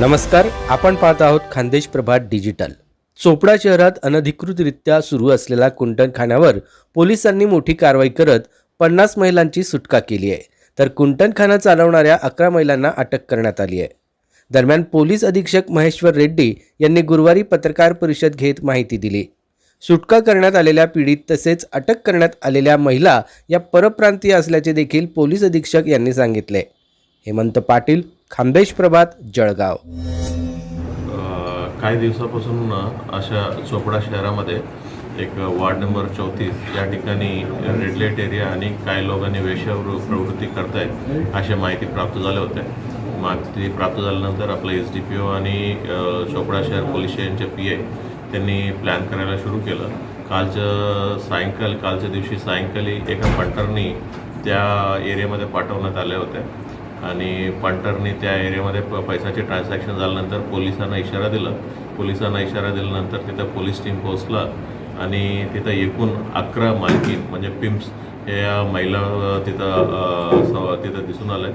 नमस्कार आपण पाहत आहोत खानदेश प्रभात डिजिटल. चोपडा शहरात अनधिकृतरित्या सुरू असलेल्या कुंटणखान्यावर पोलिसांनी मोठी कारवाई करत पन्नास महिलांची सुटका केली आहे. तर कुंटणखाना चालवणाऱ्या अकरा महिलांना अटक करण्यात आली आहे. दरम्यान पोलीस अधीक्षक महेश्वर रेड्डी यांनी गुरुवारी पत्रकार परिषद घेत माहिती दिली. सुटका करण्यात आलेल्या पीडित तसेच अटक करण्यात आलेल्या महिला या परप्रांतीय असल्याचे देखील पोलीस अधीक्षक यांनी सांगितले. हेमंत पाटील खानदेश प्रभात जळगाव. काही दिवसापासून अशा चोपडा शहरामध्ये एक वार्ड नंबर चौतीस या ठिकाणी रेड लाइट एरिया आणि काही लोकांनी वेश्यावर प्रवृत्ती करतायत अशा माहिती प्राप्त झाल्या होत्या माहिती प्राप्त झाल्यानंतर आपलं एस डी पी ओ आणि चोपडा शहर पोलीस स्टेशनचे पी आय त्यांनी प्लॅन करायला सुरू केलं. कालचं सायंकाल कालच्या दिवशी सायंकाळी एका पंटरनी त्या एरियामध्ये पाठवण्यात आल्या होत्या. आणि पंटरने त्या एरियामध्ये प पैशाचे ट्रान्झॅक्शन झाल्यानंतर पोलिसांना इशारा दिला. पोलिसांना इशारा दिल्यानंतर तिथं पोलीस टीम पोहोचला आणि तिथं एकूण अकरा मालकीन म्हणजे पिम्प्स या महिला तिथं स- तिथं दिसून आल्या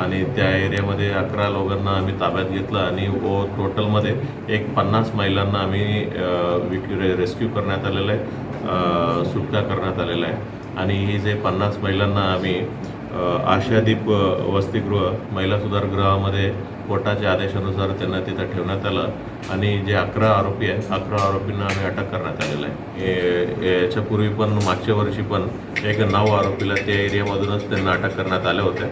आणि त्या एरियामध्ये अकरा लोकांना आम्ही ताब्यात घेतलं आणि हो, ओ टोटलमध्ये एक पन्नास महिलांना आम्ही विक रेस्क्यू करण्यात आलेलं आहे सुटका करण्यात आलेला आहे. आणि ही जे पन्नास महिलांना आम्ही आशादीप वसतिगृह महिला सुधारगृहामध्ये कोर्टाच्या आदेशानुसार त्यांना तिथं ठेवण्यात आलं आणि जे अकरा आरोपी आहेत अकरा आरोपींना आम्ही अटक करण्यात आलेलं आहे. याच्यापूर्वी पण मागच्या वर्षी पण एक नऊ आरोपीला त्या एरियामधूनच त्यांना अटक करण्यात आल्या होत्या.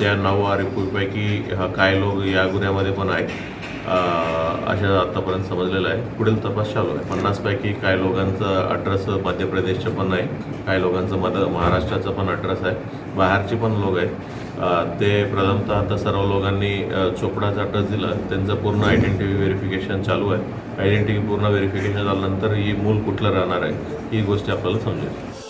त्या नऊ आरोपीपैकी हा काय लोक या गुन्ह्यामध्ये पण आहेत. अशा आत्तापर्यंत समजलेलं आहे. पुढील तपास चालू आहे. पन्नासपैकी काही लोकांचं अड्रेस मध्य प्रदेशचं पण आहे. काही लोकांचं मध महाराष्ट्राचं पण अड्रेस आहे. बाहेरचे पण लोक आहेत. ते प्रथमतः आता सर्व लोकांनी चोपडाचा अड्रेस दिला. त्यांचं पूर्ण आयडेंटिटी व्हेरिफिकेशन चालू आहे. आयडेंटिटी पूर्ण व्हेरिफिकेशन झाल्यानंतर ही मूल कुठलं राहणार आहे? ही गोष्ट आपल्याला समजेल.